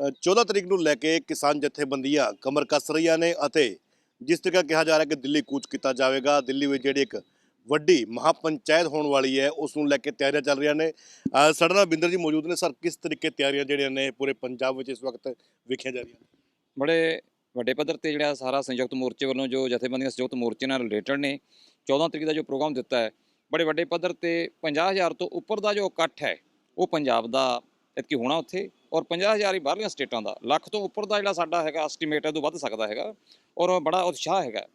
ਅ, 14 ਤਰੀਕ ਨੂੰ ਲੈ ਕੇ ਕਿਸਾਨ ਜਥੇਬੰਦੀਆਂ ਕਮਰ ਕੱਸ ਰਹੀਆਂ ਨੇ ਅਤੇ ਜਿਸ ਤਰ੍ਹਾਂ ਕਿਹਾ ਜਾ ਰਿਹਾ ਕਿ ਦਿੱਲੀ ਕੂਚ ਕੀਤਾ ਜਾਵੇਗਾ ਦਿੱਲੀ ਵਿੱਚ ਜਿਹੜੀ ਇੱਕ ਵੱਡੀ ਮਹਾਪੰਚਾਇਤ ਹੋਣ ਵਾਲੀ ਹੈ ਉਸ ਨੂੰ ਲੈ ਕੇ ਤਿਆਰੀਆਂ ਚੱਲ ਰਹੀਆਂ ਨੇ। ਸਾਡੇ ਨਾਲ ਬਿੰਦਰ ਜੀ ਮੌਜੂਦ ਨੇ। ਸਰ ਕਿਸ ਤਰੀਕੇ ਤਿਆਰੀਆਂ ਜਿਹੜੀਆਂ ਨੇ ਪੂਰੇ ਪੰਜਾਬ ਵਿੱਚ ਇਸ ਵਕਤ ਵੇਖੀਆਂ ਜਾ ਰਹੀਆਂ ਨੇ? ਬੜੇ ਵੱਡੇ ਪੱਧਰ ਤੇ ਜਿਹੜਾ ਸਾਰਾ ਸੰਯੁਕਤ ਮੋਰਚੇ ਵੱਲੋਂ ਜੋ ਜਥੇਬੰਦੀਆਂ ਸੰਯੁਕਤ ਮੋਰਚੇ ਨਾਲ ਰਿਲੇਟਡ ਨੇ 14 ਤਰੀਕ ਦਾ ਜੋ ਪ੍ਰੋਗਰਾਮ ਦਿੱਤਾ ਹੈ ਬੜੇ ਵੱਡੇ ਪੱਧਰ ਤੇ 50000 ਤੋਂ ਉੱਪਰ ਦਾ ਜੋ ਇਕੱਠ ਹੈ ਉਹ ਪੰਜਾਬ ਦਾ ਇਤਕੀ ਹੋਣਾ ਉੱਥੇ, ਔਰ 50000 ਹੀ ਬਾਹਰਲੀਆਂ ਸਟੇਟਾਂ ਦਾ, ਲੱਖ ਤੋਂ ਉੱਪਰ ਦਾ ਜਿਹੜਾ ਸਾਡਾ ਹੈਗਾ ਐਸਟੀਮੇਟ ਹੈ, ਉਹ ਵੱਧ ਸਕਦਾ ਹੈਗਾ, ਔਰ ਬੜਾ ਉਤਸ਼ਾਹ ਹੈਗਾ।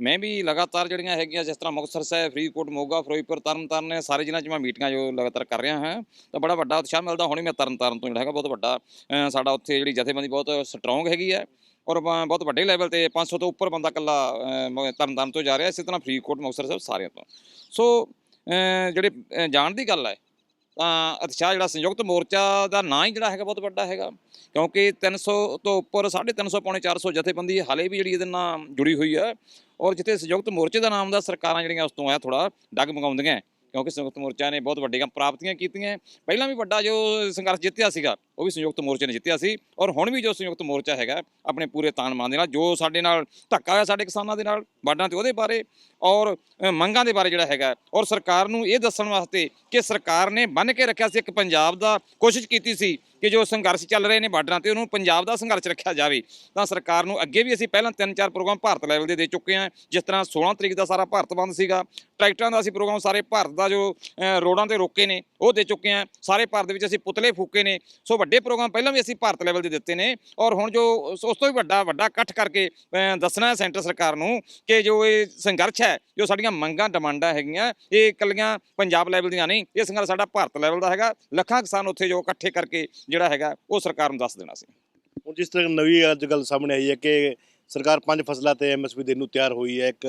ਮੈਂ ਵੀ ਲਗਾਤਾਰ ਜਿਹੜੀਆਂ ਹੈਗੀਆਂ, ਜਿਸ ਤਰ੍ਹਾਂ ਮੁਕਤਸਰ ਸਾਹਿਬ, ਫਰੀਦਕੋਟ, ਮੋਗਾ, ਫਿਰੋਜ਼ਪੁਰ, ਤਰਨਤਾਰਨ ਨੇ ਸਾਰੇ ਜ਼ਿਲ੍ਹਿਆਂ 'ਚ ਮੈਂ ਮੀਟਿੰਗਾਂ ਜੋ ਲਗਾਤਾਰ ਕਰ ਰਿਹਾ ਹਾਂ, ਤਾਂ ਬੜਾ ਵੱਡਾ ਉਤਸ਼ਾਹ ਮਿਲਦਾ, ਹੁਣੇ ਮੈਂ ਤਰਨਤਾਰਨ ਤੋਂ ਜਿਹੜਾ ਹੈਗਾ, ਬਹੁਤ ਵੱਡਾ ਸਾਡਾ ਉੱਥੇ ਜਿਹੜੀ ਜਥੇਬੰਦੀ ਬਹੁਤ ਸਟਰੋਂਗ ਹੈਗੀ ਹੈ, ਔਰ ਬਹੁਤ ਵੱਡੇ ਲੈਵਲ ਤੇ 500 ਤੋਂ ਉੱਪਰ ਬੰਦਾ ਕੱਲਾ ਤਰਨਤਾਰਨ ਤੋਂ ਜਾ ਰਿਹਾ, ਇਸੇ ਤਰ੍ਹਾਂ ਫਰੀਦਕੋਟ, ਮੁਕਤਸਰ ਸਾਹਿਬ ਸਾਰਿਆਂ ਤੋਂ। ਸੋ ਜਿਹੜੇ ਜਾਣ ਦੀ ਗੱਲ ਹੈ ਤਾਂ ਉਤਸ਼ਾਹ ਜਿਹੜਾ ਸੰਯੁਕਤ ਮੋਰਚਾ ਦਾ ਨਾਂ ਹੀ ਜਿਹੜਾ ਹੈਗਾ ਬਹੁਤ ਵੱਡਾ ਹੈਗਾ, ਕਿਉਂਕਿ 300 ਤੋਂ ਉੱਪਰ 350 ਪੌਣੇ 400 ਜਥੇਬੰਦੀ ਹਾਲੇ ਵੀ ਜਿਹੜੀ ਇਹਦੇ ਨਾਲ ਜੁੜੀ ਹੋਈ ਹੈ ਔਰ ਜਿੱਥੇ ਸੰਯੁਕਤ ਮੋਰਚੇ ਦਾ ਨਾਮ ਦਾ ਸਰਕਾਰਾਂ ਜਿਹੜੀਆਂ ਉਸ ਤੋਂ ਆ ਥੋੜਾ ਡੱਗ ਮਗਾਉਂਦੀਆਂ ਕਿਉਂਕਿ ਸੰਯੁਕਤ ਮੋਰਚਾ ਨੇ ਬਹੁਤ ਵੱਡੀਆਂ ਪ੍ਰਾਪਤੀਆਂ ਕੀਤੀਆਂ। ਪਹਿਲਾਂ ਵੀ ਵੱਡਾ ਜੋ ਸੰਘਰਸ਼ ਜਿੱਤਿਆ ਸੀਗਾ, ਉਹ ਵੀ ਸੰਯੁਕਤ ਮੋਰਚੇ ਨੇ ਜਿੱਤਿਆ ਸੀ। ਔਰ ਹੁਣ ਵੀ ਜੋ ਸੰਯੁਕਤ ਮੋਰਚਾ ਹੈਗਾ, ਆਪਣੇ ਪੂਰੇ ਤਾਨ ਮਾਨ ਦੇ ਨਾਲ, ਜੋ ਸਾਡੇ ਨਾਲ ਧੱਕਾ ਹੋਇਆ ਸਾਡੇ ਕਿਸਾਨਾਂ ਦੇ ਨਾਲ ਬਾਡਾਂ ਤੇ ਉਹਦੇ ਬਾਰੇ, ਔਰ ਮੰਗਾਂ ਦੇ ਬਾਰੇ ਜਿਹੜਾ ਹੈਗਾ, ਔਰ ਸਰਕਾਰ ਨੂੰ ਇਹ ਦੱਸਣ ਵਾਸਤੇ ਕਿ ਸਰਕਾਰ ਨੇ ਬੰਨ ਕੇ ਰੱਖਿਆ ਸੀ, ਇੱਕ ਪੰਜਾਬ ਦਾ ਕੋਸ਼ਿਸ਼ ਕੀਤੀ ਸੀ ਕਿ ਜੋ ਸੰਘਰਸ਼ ਚੱਲ ਰਹੇ ਨੇ ਬਾਰਡਰਾਂ ਤੇ, ਉਹਨੂੰ ਪੰਜਾਬ ਦਾ ਸੰਘਰਸ਼ ਰੱਖਿਆ ਜਾਵੇ, ਤਾਂ ਸਰਕਾਰ ਨੂੰ ਅੱਗੇ ਵੀ ਅਸੀਂ ਪਹਿਲਾਂ ਤਿੰਨ ਚਾਰ ਪ੍ਰੋਗਰਾਮ ਭਾਰਤ ਲੈਵਲ ਦੇ ਦੇ ਚੁੱਕੇ ਹਾਂ। ਜਿਸ ਤਰ੍ਹਾਂ 16 ਤਰੀਕ ਦਾ ਸਾਰਾ ਭਾਰਤ ਬੰਦ ਸੀਗਾ, ਟਰੈਕਟਰਾਂ ਦਾ ਅਸੀਂ ਪ੍ਰੋਗਰਾਮ ਸਾਰੇ ਭਾਰਤ ਦਾ ਜੋ ਰੋਡਾਂ ਤੇ ਰੋਕੇ ਨੇ, ਉਹ ਦੇ ਚੁੱਕੇ ਹਾਂ। ਸਾਰੇ ਭਾਰਤ ਦੇ ਵਿੱਚ ਅਸੀਂ ਪੁਤਲੇ ਫੂਕੇ ਨੇ। ਸੋ ਵੱਡੇ ਪ੍ਰੋਗਰਾਮ ਪਹਿਲਾਂ ਵੀ ਅਸੀਂ ਭਾਰਤ ਲੈਵਲ ਦੇ ਦਿੱਤੇ ਨੇ। ਔਰ ਹੁਣ ਜੋ ਉਸ ਤੋਂ ਵੀ ਵੱਡਾ ਵੱਡਾ ਇਕੱਠ ਕਰਕੇ ਦੱਸਣਾ ਹੈ ਸੈਂਟਰ ਸਰਕਾਰ ਨੂੰ ਕਿ ਜੋ ਇਹ ਸੰਘਰਸ਼ ਹੈ, ਜੋ ਸਾਡੀਆਂ ਮੰਗਾਂ, ਡਿਮਾਂਡਾਂ ਹੈਗੀਆਂ, ਇਹ ਇਕੱਲੀਆਂ ਪੰਜਾਬ ਲੈਵਲ ਦੀਆਂ ਨਹੀਂ, ਇਹ ਸੰਘਰਸ਼ ਸਾਡਾ ਭਾਰਤ ਲੈਵਲ ਦਾ ਹੈਗਾ। ਲੱਖਾਂ ਕਿਸਾਨ ਉੱਥੇ ਜੋ ਇਕੱਠੇ ਕਰਕੇ ਜਿਹੜਾ ਹੈਗਾ, ਉਹ ਸਰਕਾਰ ਨੂੰ ਦੱਸ ਦੇਣਾ ਸੀ। ਹੁਣ ਜਿਸ ਤਰ੍ਹਾਂ ਨਵੀਂ ਅੱਜ ਗੱਲ ਸਾਹਮਣੇ ਆਈ ਹੈ ਕਿ ਸਰਕਾਰ ਪੰਜ ਫਸਲਾਂ ਤੇ ਐਮਐਸਪੀ ਦੇਣ ਨੂੰ ਤਿਆਰ ਹੋਈ ਹੈ, ਇੱਕ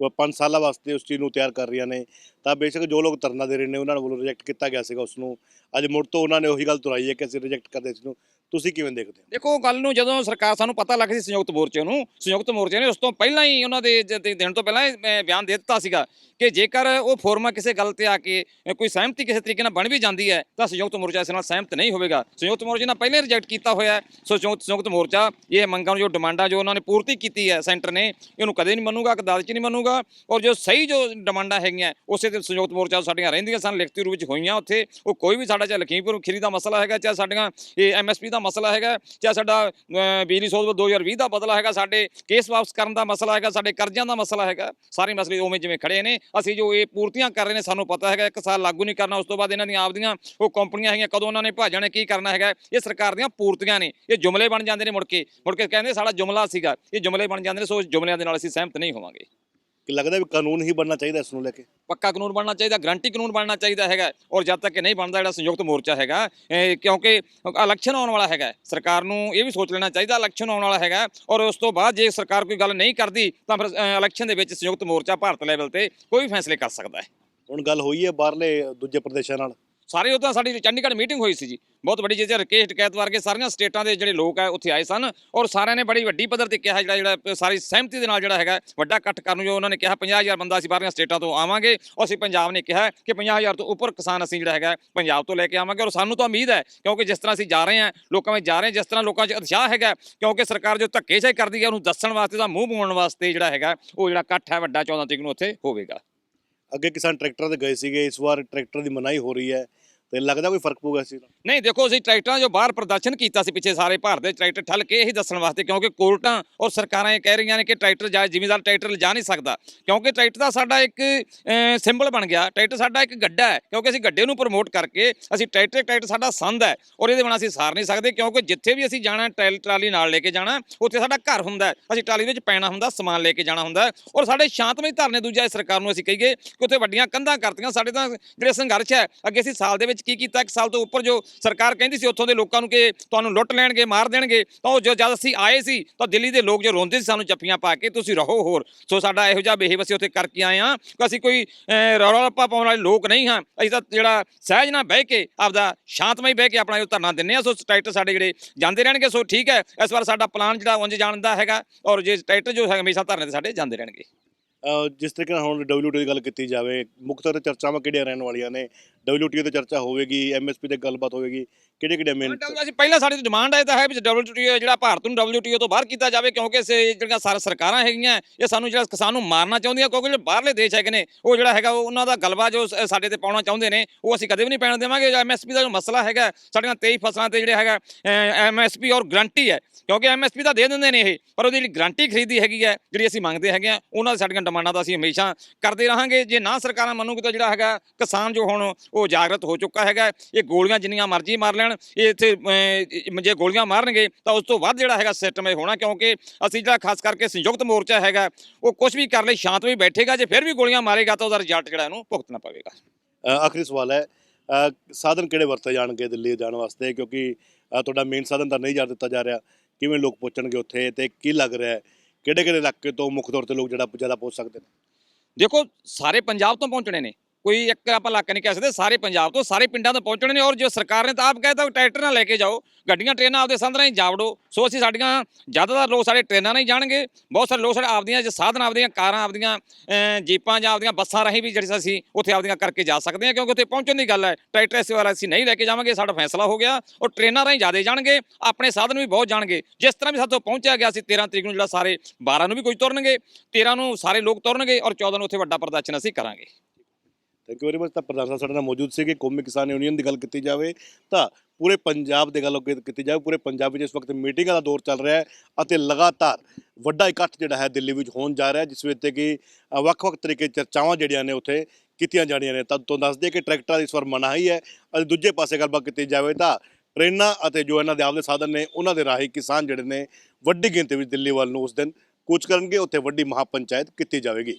ਕੋਈ ਪੰਜ ਸਾਲਾਂ ਵਾਸਤੇ ਉਸ ਚੀਜ਼ ਨੂੰ ਤਿਆਰ ਕਰ ਰਹੀਆਂ ਨੇ, ਤਾਂ ਬੇਸ਼ੱਕ ਜੋ ਲੋਕ ਧਰਨਾ ਦੇ ਰਹੇ ਨੇ, ਉਹਨਾਂ ਵੱਲੋਂ ਰਿਜੈਕਟ ਕੀਤਾ ਗਿਆ ਸੀਗਾ ਉਸ ਨੂੰ ਅੱਜ ਮੁੜ ਤੋਂ ਉਹਨਾਂ ਨੇ ਉਹੀ ਗੱਲ ਦੁਹਰਾਈ ਹੈ ਕਿ ਅਸੀਂ ਰਿਜੈਕਟ ਕਰਦੇ ਇਸ ਨੂੰ ਤੁਸੀਂ ਕਿਵੇਂ ਦੇਖਦੇ ਹੋ? ਦੇਖੋ ਗੱਲ ਨੂੰ ਜਦੋਂ ਸਰਕਾਰ ਸਾਨੂੰ ਪਤਾ ਲੱਗ ਸੀ ਸੰਯੁਕਤ ਮੋਰਚੇ ਨੂੰ, ਸੰਯੁਕਤ ਮੋਰਚੇ ਨੇ ਉਸ ਤੋਂ ਪਹਿਲਾਂ ਹੀ ਉਹਨਾਂ ਦੇ ਜ- ਦੇਣ ਤੋਂ ਪਹਿਲਾਂ ਹੀ ਬਿਆਨ ਦੇ ਦਿੱਤਾ ਸੀਗਾ ਕਿ ਜੇਕਰ ਉਹ ਫੋਰਮਾ ਕਿਸੇ ਗੱਲ ਤੇ ਆ ਕੇ ਕੋਈ ਸਹਿਮਤੀ ਕਿਸੇ ਤਰੀਕੇ ਨਾਲ ਬਣ ਵੀ ਜਾਂਦੀ ਹੈ, ਤਾਂ ਸੰਯੁਕਤ ਮੋਰਚਾ ਇਸ ਨਾਲ ਸਹਿਮਤ ਨਹੀਂ ਹੋਵੇਗਾ। ਸੰਯੁਕਤ ਮੋਰਚੇ ਨੇ ਪਹਿਲਾਂ ਹੀ ਰਿਜੈਕਟ ਕੀਤਾ ਹੋਇਆ ਸੋ ਸੰਯੁਕਤ ਸੰਯੁਕਤ ਮੋਰਚਾ ਇਹ ਮੰਗਾਂ ਨੂੰ, ਜੋ ਡਿਮਾਂਡਾਂ ਜੋ ਉਹਨਾਂ ਨੇ ਪੂਰਤੀ ਕੀਤੀ ਹੈ ਸੈਂਟਰ ਨੇ, ਇਹਨੂੰ ਕਦੇ ਨਹੀਂ ਮੰਨੂਗਾ ਕਦਾਲ ਚ ਨਹੀਂ ਮੰਨੂਗਾ, ਔਰ ਜੋ ਸਹੀ ਜੋ ਡਿਮਾਂਡਾਂ ਹੈਗੀਆਂ, ਉਸੇ ਤੇ ਸੰਯੁਕਤ ਮੋਰਚਾ ਸਾਡੀਆਂ ਰਹਿੰਦੀਆਂ ਸਨ, ਲਿਖਤੀ ਰੂਪ ਵਿੱਚ ਹੋਈਆਂ ਉੱਥੇ, ਉਹ ਕੋਈ ਵੀ ਸਾਡਾ, ਚਾਹੇ ਲਖੀਮਪੁਰ ਖੀਰੀ ਦਾ ਮਸਲਾ ਹੈਗਾ, ਚਾਹੇ ਸਾਡੀਆਂ, ਇਹ ਐਮਐਸਪੀ ਦਾ ਮਸਲਾ ਹੈਗਾ ਚਾਹੇ ਸਾਡਾ ਬਿਜਲੀ ਸੋਧ 2020 ਦਾ ਬਦਲਾ ਹੈਗਾ, ਸਾਡੇ ਕੇਸ ਵਾਪਸ ਕਰਨ ਦਾ ਮਸਲਾ ਹੈਗਾ, ਸਾਡੇ ਕਰਜ਼ਿਆਂ ਦਾ ਮਸਲਾ ਹੈਗਾ, ਸਾਰੇ ਮਸਲੇ ਉਵੇਂ ਜਿਵੇਂ ਖੜੇ ਨੇ, ਅਸੀਂ ਜੋ ਇਹ ਪੂਰਤੀਆਂ ਕਰ ਰਹੇ ਨੇ, ਸਾਨੂੰ ਪਤਾ ਹੈਗਾ, ਇੱਕ ਸਾਲ ਲਾਗੂ ਨਹੀਂ ਕਰਨਾ, ਉਸ ਤੋਂ ਬਾਅਦ ਇਹਨਾਂ ਦੀਆਂ ਆਪਦੀਆਂ ਉਹ ਕੰਪਨੀਆਂ ਹੈਗੀਆਂ, ਕਦੋਂ ਉਹਨਾਂ ਨੇ ਭਾਜਣੇ ਕੀ ਕਰਨਾ ਹੈਗਾ, ਇਹ ਸਰਕਾਰ ਦੀਆਂ ਪੂਰਤੀਆਂ ਨੇ, ਇਹ ਜੁਮਲੇ ਬਣ ਜਾਂਦੇ ਨੇ ਮੁੜ ਕੇ ਮੁੜ ਕੇ ਕਹਿੰਦੇ ਸਾਡਾ ਜੁਮਲਾ ਸੀਗਾ, ਇਹ ਜੁਮਲੇ ਬਣ ਜਾਂਦੇ ਨੇ, ਸੋ ਇਸ ਜੁਮਲਿਆਂ ਦੇ ਨਾਲ ਅਸੀਂ ਸਹਿਮਤ ਨਹੀਂ ਹੋਵਾਂਗੇ। ਕਿ ਲੱਗਦਾ ਵੀ ਕਾਨੂੰਨ ਹੀ ਬਣਨਾ ਚਾਹੀਦਾ ਇਸ ਨੂੰ ਲੈ ਕੇ? ਪੱਕਾ ਕਾਨੂੰਨ ਬਣਨਾ ਚਾਹੀਦਾ ਗਰੰਟੀ ਕਾਨੂੰਨ ਬਣਨਾ ਚਾਹੀਦਾ ਹੈਗਾ। ਔਰ ਜਦ ਤੱਕ ਇਹ ਨਹੀਂ ਬਣਦਾ ਜਿਹੜਾ ਸੰਯੁਕਤ ਮੋਰਚਾ ਹੈਗਾ ਕਿਉਂਕਿ ਇਲੈਕਸ਼ਨ ਆਉਣ ਵਾਲਾ ਹੈਗਾ। ਸਰਕਾਰ ਨੂੰ ਇਹ ਵੀ ਸੋਚ ਲੈਣਾ ਚਾਹੀਦਾ ਇਲੈਕਸ਼ਨ ਆਉਣ ਵਾਲਾ ਹੈਗਾ। ਔਰ ਉਸ ਤੋਂ ਬਾਅਦ ਜੇ ਸਰਕਾਰ ਕੋਈ ਗੱਲ ਨਹੀਂ ਕਰਦੀ ਤਾਂ ਫਿਰ ਇਲੈਕਸ਼ਨ ਦੇ ਵਿੱਚ ਸੰਯੁਕਤ ਮੋਰਚਾ ਭਾਰਤ ਲੈਵਲ ਤੇ ਕੋਈ ਫੈਸਲੇ ਕਰ ਸਕਦਾ ਹੈ। ਹੁਣ ਗੱਲ ਹੋਈ ਹੈ ਬਾਹਰਲੇ ਦੂਜੇ ਪ੍ਰਦੇਸ਼ਾਂ ਨਾਲ। ਸਾਰੇ ਉਹ ਸਾਡੀ ਚੰਡੀਗੜ੍ਹ ਮੀਟਿੰਗ ਹੋਈ ਸੀ ਜੀ। ਬਹੁਤ ਵੱਡੀ ਜਿਹਦੇ ਰਕੇਸ਼ ਟਕੈਤ ਵਰਗੇ ਸਾਰੀਆਂ ਸਟੇਟਾਂ ਦੇ ਜਿਹੜੇ ਲੋਕ ਆ, ਉੱਥੇ ਆਏ ਸਨ ਔਰ ਸਾਰਿਆਂ ਨੇ ਬੜੀ ਵੱਡੀ ਪੱਧਰ ਤੇ ਕਿਹਾ ਜਿਹੜਾ ਜਿਹੜਾ ਸਾਰੀ ਸਹਿਮਤੀ ਦੇ ਨਾਲ ਜਿਹੜਾ ਹੈਗਾ, ਵੱਡਾ ਇਕੱਠ ਕਰਨ ਨੂੰ ਜੋ ਉਹਨਾਂ ਨੇ ਕਿਹਾ 50000 ਬੰਦਾ ਅਸੀਂ ਬਾਹਰਲੀਆਂ ਸਟੇਟਾਂ ਤੋਂ ਆਵਾਂਗੇ ਔਰ ਅਸੀਂ ਪੰਜਾਬ ਨੇ ਕਿਹਾ ਕਿ 50000 ਤੋਂ ਉੱਪਰ ਕਿਸਾਨ ਅਸੀਂ ਜਿਹੜਾ ਹੈਗਾ, ਪੰਜਾਬ ਤੋਂ ਲੈ ਕੇ ਆਵਾਂਗੇ ਔਰ ਸਾਨੂੰ ਤਾਂ ਉਮੀਦ ਹੈ ਕਿਉਂਕਿ ਜਿਸ ਤਰ੍ਹਾਂ ਅਸੀਂ ਜਾ ਰਹੇ ਹਾਂ, ਲੋਕਾਂ ਵਿੱਚ ਜਾ ਰਹੇ ਹਾਂ, ਜਿਸ ਤਰ੍ਹਾਂ ਲੋਕਾਂ 'ਚ ਉਤਸ਼ਾਹ ਹੈਗਾ, ਕਿਉਂਕਿ ਸਰਕਾਰ ਜੋ ਧੱਕੇਸ਼ਾਹੀ ਕਰਦੀ ਹੈ, ਉਹਨੂੰ ਦੱਸਣ ਵਾਸਤੇ ਤਾਂ ਮੂੰਹ ਮੋੜਨ ਵਾਸਤੇ ਜਿਹੜਾ ਹੈਗਾ, ਉਹ ਜਿਹੜਾ ਇਕੱਠ ਹੈ ਵੱਡਾ 14 ਤਰੀਕ ਨੂੰ ਉੱਥੇ ਹੋਵੇਗਾ। ਅੱਗੇ ਕਿਸਾਨ ਟਰੈਕਟਰ ਤੇ ਗਏ ਸੀਗੇ ਇਸ ਵਾਰ ਟਰੈਕਟਰ ਦੀ ਮਨਾਹੀ ਹੋ ਰਹੀ ਹੈ। ਤੇ ਲੱਗਦਾ ਕੋਈ ਫ਼ਰਕ ਪਊਗਾ ਇਸ ਚੀਜ਼ ਦਾ? ਨਹੀਂ, ਦੇਖੋ, ਅਸੀਂ ਟਰੈਕਟਰਾਂ ਜੋ ਬਾਹਰ ਪ੍ਰਦਰਸ਼ਨ ਕੀਤਾ ਸੀ ਪਿੱਛੇ ਸਾਰੇ ਭਾਰਤ ਦੇ ਟਰੈਕਟਰ ਠੱਲ ਕੇ ਇਹੀ ਦੱਸਣ ਵਾਸਤੇ, ਕਿਉਂਕਿ ਕੋਰਟਾਂ ਔਰ ਸਰਕਾਰਾਂ ਇਹ ਕਹਿ ਰਹੀਆਂ ਨੇ ਕਿ ਟਰੈਕਟਰ ਜਾ, ਜ਼ਿਮੀਦਾਰ ਟਰੈਕਟਰ ਲਿਜਾ ਨਹੀਂ ਸਕਦਾ। ਕਿਉਂਕਿ ਟਰੈਕਟਰ ਦਾ ਸਾਡਾ ਇੱਕ ਸਿੰਬਲ ਬਣ ਗਿਆ। ਟਰੈਕਟਰ ਸਾਡਾ ਇੱਕ ਗੱਡਾ ਹੈ, ਕਿਉਂਕਿ ਅਸੀਂ ਗੱਡੇ ਨੂੰ ਪ੍ਰਮੋਟ ਕਰਕੇ ਅਸੀਂ ਟਰੈਕਟਰ ਟਰੈਕਟਰ ਸਾਡਾ ਸੰਦ ਹੈ ਔਰ ਇਹਦੇ ਬਿਨਾਂ ਅਸੀਂ ਸਾਰ ਨਹੀਂ ਸਕਦੇ, ਕਿਉਂਕਿ ਜਿੱਥੇ ਵੀ ਅਸੀਂ ਜਾਣਾ, ਟਰੈਲ, ਟਰਾਲੀ ਨਾਲ ਲੈ ਕੇ ਜਾਣਾ, ਉੱਥੇ ਸਾਡਾ ਘਰ ਹੁੰਦਾ ਅਸੀਂ ਟਰਾਲੀ ਵਿੱਚ ਪੈਣਾ ਹੁੰਦਾ, ਸਮਾਨ ਲੈ ਕੇ ਜਾਣਾ ਹੁੰਦਾ ਔਰ ਸਾਡੇ ਸ਼ਾਂਤਮਈ ਧਰਨੇ ਦੂਜਾ ਸਰਕਾਰ ਨੂੰ ਅਸੀਂ ਕਹੀਏ ਕਿ ਉੱਥੇ ਵੱਡੀਆਂ ਕੰਧਾਂ ਕਰਤੀਆਂ। ਸਾਡੇ ਤਾਂ ਜਿਹੜੇ ਸੰਘਰਸ਼ ਹੈ, ਅੱਗੇ ਅਸੀਂ ਸਾਲ ਦੇ ਵਿੱਚ ਕੀ ਕੀਤਾ? ਇੱਕ ਸਾਲ ਤੋਂ ਉੱਪਰ ਜੋ ਸਰਕਾਰ ਕਹਿੰਦੀ ਸੀ ਉੱਥੋਂ ਦੇ ਲੋਕਾਂ ਨੂੰ ਕਿ ਤੁਹਾਨੂੰ ਲੁੱਟ ਲੈਣਗੇ ਮਾਰ ਦੇਣਗੇ ਤਾਂ ਉਹ ਜੋ ਜਦ ਅਸੀਂ ਆਏ ਸੀ ਤਾਂ ਦਿੱਲੀ ਦੇ ਲੋਕ ਜੋ ਰੋਂਦੇ ਸੀ ਸਾਨੂੰ ਜੱਫੀਆਂ ਪਾ ਕੇ ਤੁਸੀਂ ਰਹੋ ਹੋਰ। ਸੋ ਸਾਡਾ ਇਹੋ ਜਿਹਾ ਬਿਹੇਵ ਅਸੀਂ ਉੱਥੇ ਕਰਕੇ ਆਏ ਹਾਂ ਕਿ ਅਸੀਂ ਕੋਈ ਅਹ, ਰੌਲਾ ਰੱਪਾ ਪਾਉਣ ਵਾਲੇ ਲੋਕ ਨਹੀਂ ਹਾਂ। ਅਸੀਂ ਤਾਂ ਜਿਹੜਾ ਸਹਿਜ ਨਾਲ ਬਹਿ ਕੇ ਆਪਦਾ ਸ਼ਾਂਤਮਈ ਬਹਿ ਕੇ ਆਪਣਾ ਜੋ ਧਰਨਾ ਦਿੰਨੇ ਆ ਸੋ ਟਰੈਕਟਰ ਸਾਡੇ ਜਿਹੜੇ ਜਾਂਦੇ ਰਹਿਣਗੇ ਸੋ ਠੀਕ ਹੈ ਇਸ ਵਾਰ ਸਾਡਾ ਪਲਾਨ ਜਿਹੜਾ ਉਂਝ ਜਾਣ ਦਾ ਹੈਗਾ ਔਰ ਜੇ ਟਰੈਕਟਰ ਜੋ ਹਮੇਸ਼ਾ ਧਰਨੇ ਤੇ ਸਾਡੇ ਜਾਂਦੇ ਰਹਿਣਗੇ। ਜਿਸ ਤਰੀਕੇ ਨਾਲ ਹੁਣ ਡਬਲਯੂਟੀ ਦੀ ਗੱਲ ਕੀਤੀ ਜਾਵੇ ਮੁੱਖ ਤੌਰ ਤੇ ਚਰਚਾਵਾਂ ਕਿਹੜੀਆਂ ਰਹਿਣ ਵਾਲੀਆਂ ਨੇ? WTO ਤੇ ਚਰਚਾ ਹੋਵੇਗੀ ਐਮਐਸਪੀ ਤੇ ਗੱਲਬਾਤ ਹੋਵੇਗੀ, ਕਿਹੜੇ ਕਿਹੜੇ ਮੇਨ ਅਸੀਂ ਪਹਿਲਾਂ ਸਾਡੀ ਡਿਮਾਂਡ ਹੈ ਤਾਂ ਹੈ ਵੀ WTO ਜਿਹੜਾ ਭਾਰਤ ਨੂੰ WTO ਤੋਂ ਬਾਹਰ ਕੀਤਾ ਜਾਵੇ, ਕਿਉਂਕਿ ਜਿਹੜੀਆਂ ਸਾਰ ਸਰਕਾਰਾਂ ਹੈਗੀਆਂ, ਇਹ ਸਾਨੂੰ ਜਿਹੜਾ ਕਿਸਾਨ ਨੂੰ ਮਾਰਨਾ ਚਾਹੁੰਦੀਆਂ, ਕਿਉਂਕਿ ਜਿਹੜੇ ਬਾਹਰਲੇ ਦੇਸ਼ ਹੈਗੇ ਨੇ, ਉਹ ਜਿਹੜਾ ਹੈਗਾ ਉਹਨਾਂ ਦਾ ਗਲਬਾ ਜੋ ਸਾਡੇ ਤੇ ਪਾਉਣਾ ਚਾਹੁੰਦੇ ਨੇ, ਉਹ ਅਸੀਂ ਕਦੇ ਵੀ ਨਹੀਂ ਪੈਣ ਦੇਵਾਂਗੇ ਐਮਐਸਪੀ ਦਾ ਜੋ ਮਸਲਾ ਹੈਗਾ, ਸਾਡੀਆਂ 23 ਫਸਲਾਂ ਤੇ ਜਿਹੜਾ ਹੈਗਾ ਐਮਐਸਪੀ ਔਰ ਗਰੰਟੀ ਹੈ, ਕਿਉਂਕਿ ਐਮਐਸਪੀ ਤਾਂ ਦੇ ਦਿੰਦੇ ਨੇ ਇਹ, ਪਰ ਉਹਦੀ ਜਿਹੜੀ ਗਰੰਟੀ ਖਰੀਦੀ ਹੈਗੀ ਹੈ, ਜਿਹੜੀ ਅਸੀਂ ਮੰਗਦੇ ਹੈਗੇ ਆ ਉਹਨਾਂ ਦੀ ਸਾਡੀਆਂ ਡਿਮਾਂਡਾਂ ਦਾ ਅਸੀਂ ਹਮੇਸ਼ਾ ਕਰਦੇ ਰਹਾਂਗੇ, ਜੇ ਨਾ ਸਰਕਾਰਾਂ ਮੰਨੂਗੀ ਤਾਂ ਜਿਹੜਾ ਹੈਗਾ ਕਿਸਾਨ ਜੋ ਹੁਣ ਉਹ ਜਾਗਰਤ ਹੋ ਚੁੱਕਾ ਹੈਗਾ ਇਹ ਗੋਲੀਆਂ ਜਿੰਨੀਆਂ ਮਰਜ਼ੀ ਮਾਰ ਲੈਣ ਇਹ ਇੱਥੇ ਜੇ ਗੋਲੀਆਂ ਮਾਰਨਗੇ ਤਾਂ ਉਸ ਤੋਂ ਵੱਧ ਜਿਹੜਾ ਹੈਗਾ ਸਿਸਟਮ ਇਹ ਹੋਣਾ ਕਿਉਂਕਿ ਅਸੀਂ ਜਿਹੜਾ ਖਾਸ ਕਰਕੇ ਸੰਯੁਕਤ ਮੋਰਚਾ ਹੈਗਾ ਉਹ ਕੁਝ ਵੀ ਕਰ ਲਈ ਸ਼ਾਂਤ ਵੀ ਬੈਠੇਗਾ ਜੇ ਫਿਰ ਵੀ ਗੋਲੀਆਂ ਮਾਰੇਗਾ ਤਾਂ ਉਹਦਾ ਰਿਜ਼ਲਟ ਜਿਹੜਾ ਇਹਨੂੰ ਭੁਗਤਣਾ ਪਵੇਗਾ। ਆਖਰੀ ਸਵਾਲ ਹੈ ਸਾਧਨ ਕਿਹੜੇ ਵਰਤੇ ਜਾਣਗੇ ਦਿੱਲੀ ਜਾਣ ਵਾਸਤੇ? ਕਿਉਂਕਿ ਤੁਹਾਡਾ ਮੇਨ ਸਾਧਨ ਤਾਂ ਨਹੀਂ ਜਾ ਦਿੱਤਾ ਜਾ ਰਿਹਾ। ਕਿਵੇਂ ਲੋਕ ਪਹੁੰਚਣਗੇ ਉੱਥੇ ਤੇ ਕੀ ਲੱਗ ਰਿਹਾ ਕਿਹੜੇ ਕਿਹੜੇ ਇਲਾਕੇ ਤੋਂ ਮੁੱਖ ਤੌਰ ਤੇ ਲੋਕ ਜਿਹੜਾ ਜ਼ਿਆਦਾ ਪਹੁੰਚ ਸਕਦੇ ਨੇ? ਦੇਖੋ ਸਾਰੇ ਪੰਜਾਬ ਤੋਂ ਪਹੁੰਚਣੇ ਨੇ। ਕੋਈ ਇੱਕ ਆਪਾਂ ਲੱਕ ਨਹੀਂ ਕਹਿ ਸਕਦੇ, ਸਾਰੇ ਪੰਜਾਬ ਤੋਂ ਸਾਰੇ ਪਿੰਡਾਂ ਤੋਂ ਪਹੁੰਚਣੇ ਨੇ ਔਰ ਜੋ ਸਰਕਾਰ ਨੇ ਤਾਂ ਆਪ ਕਹਿਤਾ ਟਰੈਕਟਰ ਨਾਲ ਲੈ ਕੇ ਜਾਓ, ਗੱਡੀਆਂ, ਟ੍ਰੇਨਾਂ ਆਪਦੇ ਸੰਦਰਾਂ ਹੀ ਜਾਵੜੋ। ਸੋ ਅਸੀਂ ਸਾਡੀਆਂ ਜ਼ਿਆਦਾਤਰ ਲੋਕ ਸਾਡੇ ਟ੍ਰੇਨਾਂ ਨਾਲ ਹੀ ਜਾਣਗੇ, ਬਹੁਤ ਸਾਰੇ ਲੋਕ ਸਾਡੇ ਆਪਦੀਆਂ ਜੇ ਸਾਧਨ, ਆਪਦੀਆਂ ਕਾਰਾਂ, ਆਪਦੀਆਂ ਜੀਪਾਂ ਜਾਂ ਆਪਦੀਆਂ ਬੱਸਾਂ ਰਾਹੀਂ ਵੀ ਜਿਹੜੇ ਅਸੀਂ ਉੱਥੇ ਆਪਦੀਆਂ ਕਰਕੇ ਜਾ ਸਕਦੇ ਹਾਂ, ਕਿਉਂਕਿ ਉੱਥੇ ਪਹੁੰਚਣ ਦੀ ਗੱਲ ਹੈ, ਟਰੈਕਟਰ ਇਸ ਵਾਰ ਅਸੀਂ ਨਹੀਂ ਲੈ ਕੇ ਜਾਵਾਂਗੇ, ਸਾਡਾ ਫੈਸਲਾ ਹੋ ਗਿਆ ਔਰ ਟ੍ਰੇਨਾਂ ਰਾਹੀਂ ਜ਼ਿਆਦਾ ਜਾਣਗੇ, ਆਪਣੇ ਸਾਧਨ ਵੀ ਬਹੁਤ ਜਾਣਗੇ। ਜਿਸ ਤਰ੍ਹਾਂ ਵੀ ਸਾਡੇ ਤੋਂ ਪਹੁੰਚਿਆ ਗਿਆ ਸੀ 13 ਤਰੀਕ ਨੂੰ ਜਿਹੜਾ ਸਾਰੇ 12 ਨੂੰ ਵੀ ਕੁਝ ਤੁਰਨਗੇ 13 ਨੂੰ ਸਾਰੇ ਲੋਕ ਤੁਰਨਗੇ ਔਰ 14 ਨੂੰ ਉੱਥੇ ਵੱਡਾ ਪ੍ਰਦਰਸ਼ਨ ਅਸੀਂ ਕਰਾਂਗੇ। ਥੈਂਕ ਯੂ ਵੈਰੀ ਮਚ ਤਾਂ ਪ੍ਰਧਾਨ ਸਾਹਿਬ ਸਾਡੇ ਨਾਲ ਮੌਜੂਦ ਸੀਗੇ। ਕੌਮੀ ਕਿਸਾਨ ਯੂਨੀਅਨ ਦੀ ਗੱਲ ਕੀਤੀ ਜਾਵੇ ਤਾਂ ਪੂਰੇ ਪੰਜਾਬ ਦੇ ਗੱਲ ਕੀਤੀ ਜਾਵੇ। ਪੂਰੇ ਪੰਜਾਬ ਵਿੱਚ ਇਸ ਵਕਤ ਮੀਟਿੰਗਾਂ ਦਾ ਦੌਰ ਚੱਲ ਰਿਹਾ ਹੈ ਅਤੇ ਲਗਾਤਾਰ ਵੱਡਾ ਇਕੱਠ ਜਿਹੜਾ ਹੈ ਦਿੱਲੀ ਵਿੱਚ ਹੋਣ ਜਾ ਰਿਹਾ ਜਿਸ ਵਿੱਚ ਕਿ ਵੱਖ-ਵੱਖ ਤਰੀਕੇ ਚਰਚਾਵਾਂ ਜਿਹੜੀਆਂ ਨੇ ਉੱਥੇ ਕੀਤੀਆਂ ਜਾਣੀਆਂ ਨੇ। ਤਾਂ ਤੋਂ ਦੱਸ ਦਈਏ ਕਿ ਟਰੈਕਟਰਾਂ ਦੀ ਇਸ ਵਾਰ ਮਨਾਹੀ ਹੈ। ਅਤੇ ਦੂਜੇ ਪਾਸੇ ਗੱਲਬਾਤ ਕੀਤੀ ਜਾਵੇ ਤਾਂ ਟ੍ਰੇਨਾਂ ਅਤੇ ਜੋ ਇਹਨਾਂ ਦੇ ਆਪਦੇ ਸਾਧਨ ਨੇ, ਉਹਨਾਂ ਦੇ ਰਾਹੀਂ ਕਿਸਾਨ ਜਿਹੜੇ ਨੇ ਵੱਡੀ ਗਿਣਤੀ ਵਿੱਚ ਦਿੱਲੀ ਵੱਲ ਨੂੰ ਉਸ ਦਿਨ ਕੂਚ ਕਰਨਗੇ। ਉੱਥੇ ਵੱਡੀ ਮਹਾਪੰਚਾਇਤ ਕੀਤੀ ਜਾਵੇਗੀ।